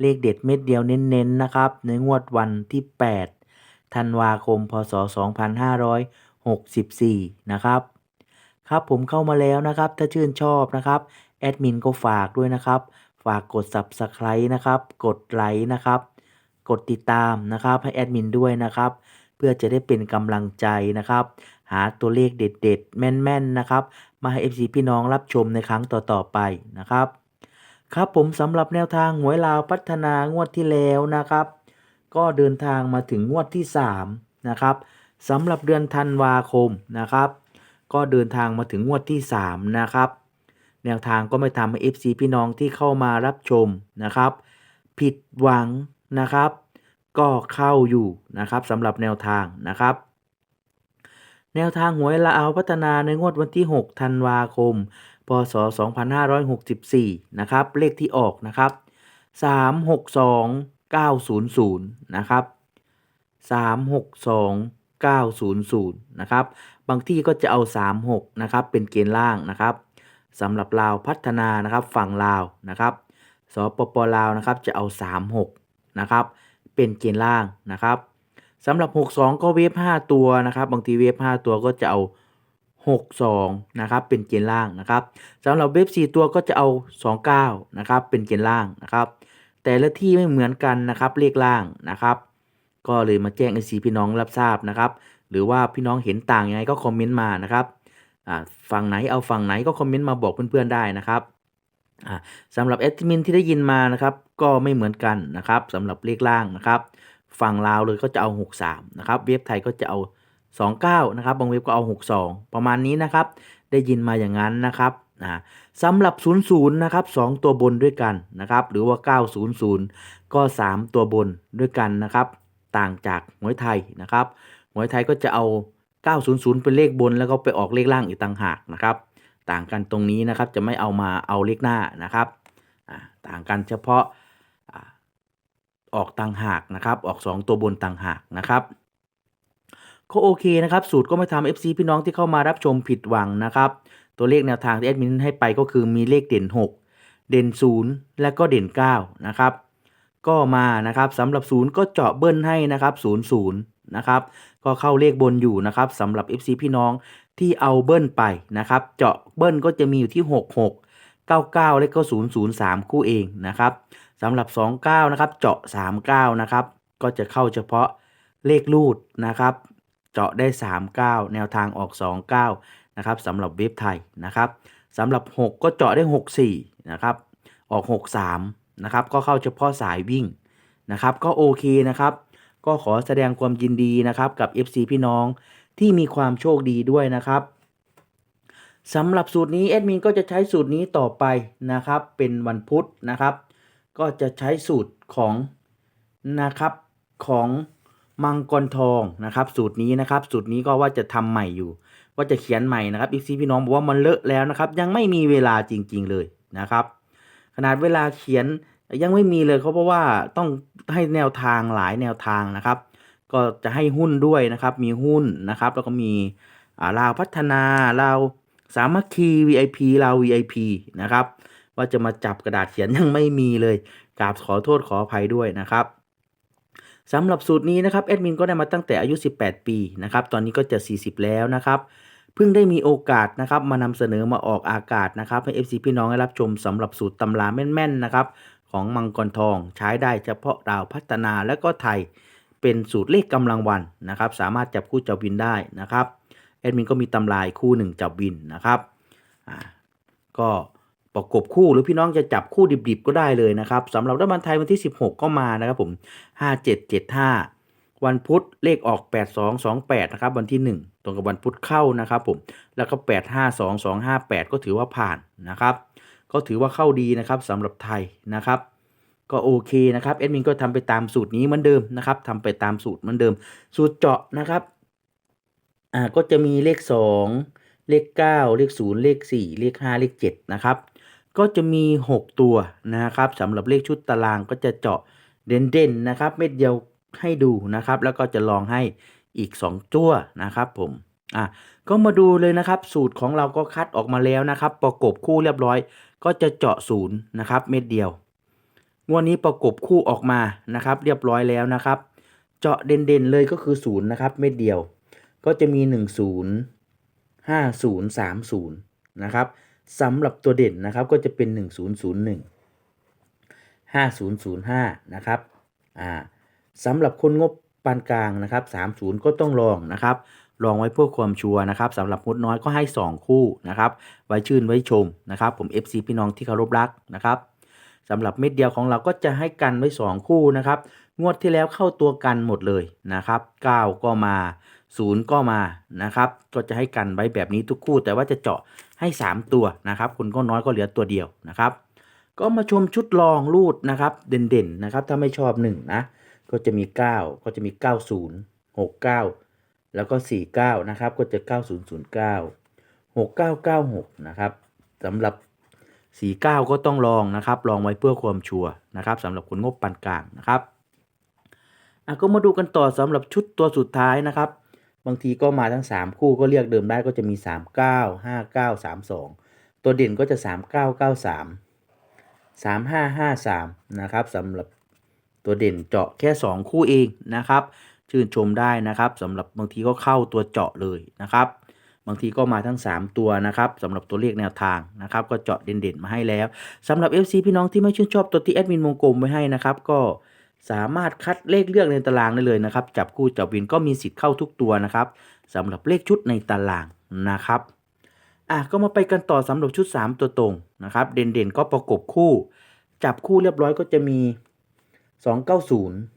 เลขเด็ดเม็ดเดียวเน้นๆนะครับ ในงวดวันที่ 8 ธันวาคม พศ 2564 นะครับ ครับผมเข้ามาแล้วนะครับ ถ้าชื่นชอบนะครับ แอดมินก็ฝากด้วยนะครับ ฝากกด Subscribe นะครับ กดไลค์นะครับ กดติดตามนะครับ ให้แอดมินด้วยนะครับ เพื่อจะได้เป็นกำลังใจนะครับ หาตัวเลขเด็ด ๆ แม่น ๆ นะครับ มาให้ FC พี่น้องรับชมในครั้งต่อๆไปนะครับ ครับผมสำหรับแนวทางหวยลาวพัฒนางวดที่แล้วนะครับ ก็เดินทางมาถึงงวดที่3นะครับสำหรับเดือนธันวาคมนะครับ ก็เดินทางมาถึงงวดที่3นะครับแนวทางก็ไม่ทำให้ FC พี่น้องที่เข้ามารับชมนะครับ ผิดหวังนะครับ ก็เข้าอยู่นะครับสำหรับแนวทางนะครับ แนวทางหวยลาวพัฒนาในงวดวันที่ 6 ธันวาคม พศ 2564 นะครับ เลขที่ออกนะครับ 362 900 นะครับ 362 900 นะครับ บางที่ก็จะเอา 36 นะครับ เป็นเกณฑ์ล่างนะครับสำหรับลาวพัฒนานะครับฝั่งลาวนะครับสปปลาวนะครับจะเอา 36 นะครับ เป็นเกณฑ์ล่างนะครับสำหรับ 62 ก็เวฟ5ตัวนะครับ บางทีเวฟ5ตัวก็จะเอา 62นะครับเป็นเกณฑ์ล่างนะครับสำหรับเวฟ4ตัวก็จะเอา 29นะครับเป็นเกณฑ์ล่างนะครับ แต่ละที่ไม่เหมือนกันนะครับเลขล่างนะครับ ก็เลยมาแจ้งไอซีพี่น้องรับทราบนะครับ หรือว่าพี่น้องเห็นต่างยังไงก็คอมเมนต์มานะครับฝั่งไหนเอาฝั่งไหนก็คอมเมนต์มาบอกเพื่อนๆได้นะครับอ่าสำหรับแอดมินที่ได้ยินมานะครับก็ไม่เหมือนกันนะครับสำหรับเลขล่างนะครับ ฝั่งลาวเลยก็จะเอา 63นะครับเว็บไทยก็จะเอา 29นะครับบางเว็บก็เอา 62 ประมาณนี้นะครับ ได้ยินมาอย่างนั้นนะครับอ่าสำหรับ 00 นะครับ 2 ตัวบนด้วยกันนะครับ หรือว่า 900 ก็ 3 ตัวบนด้วยกันนะครับ ต่างจากหวยไทยนะครับหวยไทยก็จะเอา 900 เป็นเลขบนแล้วก็ไปออกเลขล่างอีกต่างหากนะครับ ต่างกันตรงนี้นะครับจะไม่เอามาเอาเลขหน้านะครับต่างกันเฉพาะอออกต่างหากนะครับ ออก 2 ตัวบนต่างหากนะครับ ก็โอเคนะครับ สูตรก็ไม่ทำ FC พี่น้องที่เข้ามารับชมผิดหวังนะครับ ตัวเลขแนวทางที่แอดมินให้ไปก็คือมีเลขเด่น 6 เด่น 0 และก็เด่น 9 นะครับ ก็มานะครับสำหรับ 0 ก็เจาะเบิ้ลให้นะครับ0 0นะครับ ก็เข้าเลขบนอยู่นะครับสำหรับ FC พี่น้องที่เอาเบิ้ลไปนะครับ เจาะเบิ้ลก็จะมีอยู่ที่ 6 6 99 และก็ 003 คู่เองนะครับสำหรับ 29 นะครับ เจาะ 39 นะครับ ก็จะเข้าเฉพาะเลขรูดนะครับ เจาะได้ 39 แนวทางออก 29 นะครับสำหรับเว็บไทยนะครับสำหรับ 6 ก็เจาะได้ 64 นะครับ ออก 63 นะครับ ก็เข้าเฉพาะสายวิ่งนะครับ ก็โอเคนะครับ ก็ขอแสดงความยินดีนะครับกับ FC พี่น้องที่มีความโชคดีด้วยนะครับสำหรับสูตรนี้แอดมินก็จะใช้สูตรนี้ต่อไปนะครับ เป็นวันพุธนะครับ ก็จะใช้สูตรของนะครับของ มังกรทองนะครับสูตรนี้นะครับสูตรนี้ก็ว่าจะทำใหม่อยู่ ว่าจะเขียนใหม่นะครับอีซีพี่น้องบอกว่ามันเลอะแล้วนะครับ ยังไม่มีเวลาจริง ๆเลยนะครับ ขนาดเวลาเขียนยังไม่มีเลยเขาเพราะว่าต้องให้แนวทางหลายแนวทางนะครับ ก็จะให้หุ้นด้วยนะครับ มีหุ้นนะครับ แล้วก็มีาลาวพัฒนาลาวสามัคคี VIP ลาว VIP นะครับ ว่าจะมาจับกระดาษเขียนยังไม่มีเลยกราบขอโทษขออภัยด้วยนะครับ สำหรับสูตรนี้นะครับแอดมินก็ได้มาตั้งแต่อายุ 18 ปีนะครับตอนนี้ก็จะ 40 แล้วนะครับเพิ่งได้มีโอกาสนะครับมานำเสนอมาออกอากาศนะครับให้ FC พี่น้องได้รับชมสำหรับสูตรตำราแม่นๆนะครับของมังกรทองใช้ได้เฉพาะดาวพัฒนาและก็ไทยเป็นสูตรเลขกำลังวันนะครับ สามารถจับคู่จับวินได้นะครับแอดมินก็มีตำรายคู่หนึ่งจับวินนะครับก็ ประกบคู่หรือพี่น้องจะจับคู่ดิบๆก็ได้เลยนะครับสำหรับรัฐบาลไทยวันที่ 16 ก็มานะครับผม 5775 วันพุธเลขออก 8228 นะครับวันที่ 1 ตรงกับวันพุธเข้านะครับผมแล้วก็ 852258 ก็ถือว่าผ่านนะครับก็ถือว่าเข้าดีนะครับสำหรับไทยนะครับก็โอเคนะครับแอดมินก็ทำไปตามสูตรนี้เหมือนเดิมนะครับทำไปตามสูตรเหมือนเดิม สูตรเจาะนะครับอ่าก็จะมีเลข 2 เลข 9 เลข 0 เลข 4 เลข 5 เลข7นะครับ ก็จะมี 6 ตัวนะครับสำหรับเลขชุดตารางก็จะเจาะเด่นๆนะครับ เม็ดเดียวให้ดูนะครับ แล้วก็จะลองให้อีก 2 ตัวนะครับผมอะก็มาดูเลยนะครับ สูตรของเราก็คัดออกมาแล้วนะครับ ประกบคู่เรียบร้อย ก็จะเจาะศูนย์นะครับ เม็ดเดียวงวดนี้ประกบคู่ออกมานะครับ เรียบร้อยแล้วนะครับ เจาะเด่นๆเลยก็คือศูนย์นะครับ เม็ดเดียว ก็จะมี 1 0 5 0 3 0นะครับ สำหรับตัวเด่นนะครับก็จะเป็น 1001 5005 นะครับอ่าสำหรับคนงบปานกลางนะครับ 30 ก็ต้องลองนะครับ ลองไว้เพื่อความชัวร์นะครับสำหรับงดน้อยก็ให้ 2 คู่นะครับ ไว้ชื่นไว้ชมนะครับ ผม FC พี่น้องที่เคารพรักนะครับสำหรับเม็ดเดียวของเราก็จะให้กันไว้ 2 คู่นะครับ งวดที่แล้วเข้าตัวกันหมดเลยนะครับ 9 ก็มา 0ก็มานะครับ ก็จะให้กันไว้แบบนี้ทุกคู่ แต่ว่าจะเจาะให้ 3 ตัวนะครับคนก็น้อยก็เหลือตัวเดียวนะครับ ก็มาชมชุดลองรูดนะครับ เด่นๆนะครับ ถ้าไม่ชอบ1นะ ก็จะมี 9 ก็จะมี 90 69 แล้วก็ 49 นะครับ ก็จะ 9009 6996 นะครับสำหรับ 49 ก็ต้องลองนะครับ ลองไว้เพื่อความชัวร์นะครับสำหรับคนงบปานกลางนะครับอะก็มาดูกันต่อสำหรับชุดตัวสุดท้ายนะครับ บางทีก็มาทั้ง 3 คู่ก็เรียกเดิมได้ก็จะมี 39 59 32 ตัวเด่นก็จะ 3993 3553 นะครับสำหรับตัวเด่นเจาะแค่ 2 คู่เองนะครับ ชื่นชมได้นะครับสำหรับบางทีก็เข้าตัวเจาะเลยนะครับ บางทีก็มาทั้ง 3 ตัวนะครับสำหรับตัวเลขแนวทางนะครับ ก็เจาะเด่นๆมาให้แล้วสำหรับ FC พี่น้องที่ไม่ชื่นชอบตัวที่แอดมินวงกลมไว้ให้นะครับก็ สามารถคัดเลขเลือกในตารางได้เลยนะครับ จับคู่จับวินก็มีสิทธิ์เข้าทุกตัวนะครับสำหรับเลขชุดในตารางนะครับอะก็มาไปกันต่อสำหรับชุด 3 ตัวตรงนะครับ เด่นๆก็ประกบคู่ จับคู่เรียบร้อยก็จะมี 290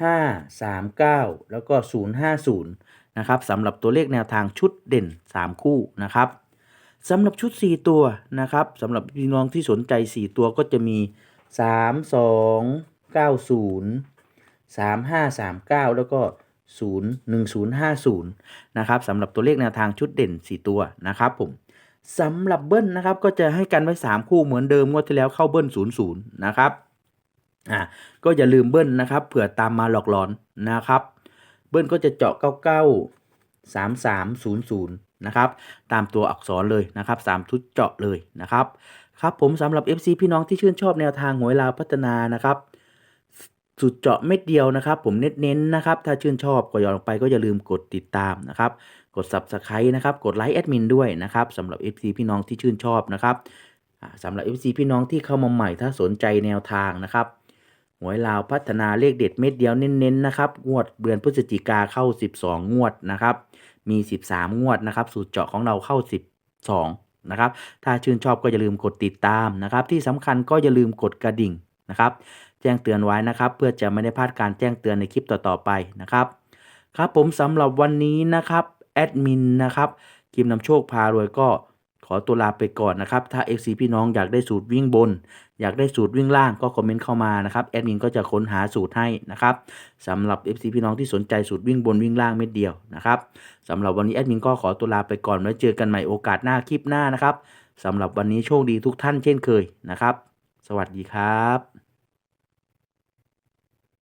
539 แล้วก็ 050นะครับสำหรับตัวเลขแนวทางชุดเด่น 3 คู่นะครับสำหรับชุด 4 ตัวนะครับสำหรับพี่น้องที่สนใจ 4 ตัวก็จะมี 3 2 9 0 3 5 3 9แล้วก็0 1 0 5 0นะครับสำหรับตัวเลขแนวทางชุดเด่น4ตัวนะครับผมสำหรับเบิ้ลนะครับก็จะให้กันไว้3คู่เหมือนเดิมงวดที่แล้วเข้าเบิ้ล0 0นะครับอ่าก็อย่าลืมเบิ้ลนะครับเผื่อตามมาหลอกหลอนนะครับ เบิ้ลก็จะเจาะ99 3300น นะครับตามตัวอักษรเลยนะครับ3ทุดเจาะเลยนะครับครับผมสำหรับ FC พี่น้องที่ชื่นชอบแนวทางหวยลาวพัฒนานะครับสุดเจาะเม็ดเดียวนะครับ ผมเน้นๆนะครับ ถ้าชื่นชอบก็ย้อนลงไปก็อย่าลืมกดติดตามนะครับ กด Subscribe นะครับ กดไลค์แอดมินด้วยนะครับสำหรับ FC พี่น้องที่ชื่นชอบนะครับสำหรับ FC พี่น้องที่เข้ามาใหม่ถ้าสนใจแนวทางนะครับหวยลาวพัฒนาเลขเด็ดเม็ดเดียวเน้นๆนะครับงวดเดือนพฤศจิกาเข้า 12 งวดนะครับ มี 13 งวดนะครับ สูตรเจาะของเราเข้า 12 นะครับ ถ้าชื่นชอบก็อย่าลืมกดติดตามนะครับ ที่สำคัญก็อย่าลืมกดกระดิ่งนะครับ แจ้งเตือนไว้นะครับ เพื่อจะไม่ได้พลาดการแจ้งเตือนในคลิปต่อๆไปนะครับ ครับผมสำหรับวันนี้นะครับแอดมินนะครับคิมนำโชคพารวยก็ขอตัวลาไปก่อนนะครับ ถ้า FC พี่น้องอยากได้สูตรวิ่งบน อยากได้สูตรวิ่งล่างก็คอมเมนต์เข้ามานะครับแอดมินก็จะค้นหาสูตรให้นะครับสำหรับ FC พี่น้องที่สนใจสูตรวิ่งบนวิ่งล่างเม็ดเดียวนะครับสำหรับวันนี้แอดมินก็ขอตัวลาไปก่อนไว้เจอกันใหม่โอกาสหน้าคลิปหน้านะครับสำหรับวันนี้โชคดีทุกท่านเช่นเคยนะครับ สวัสดีครับ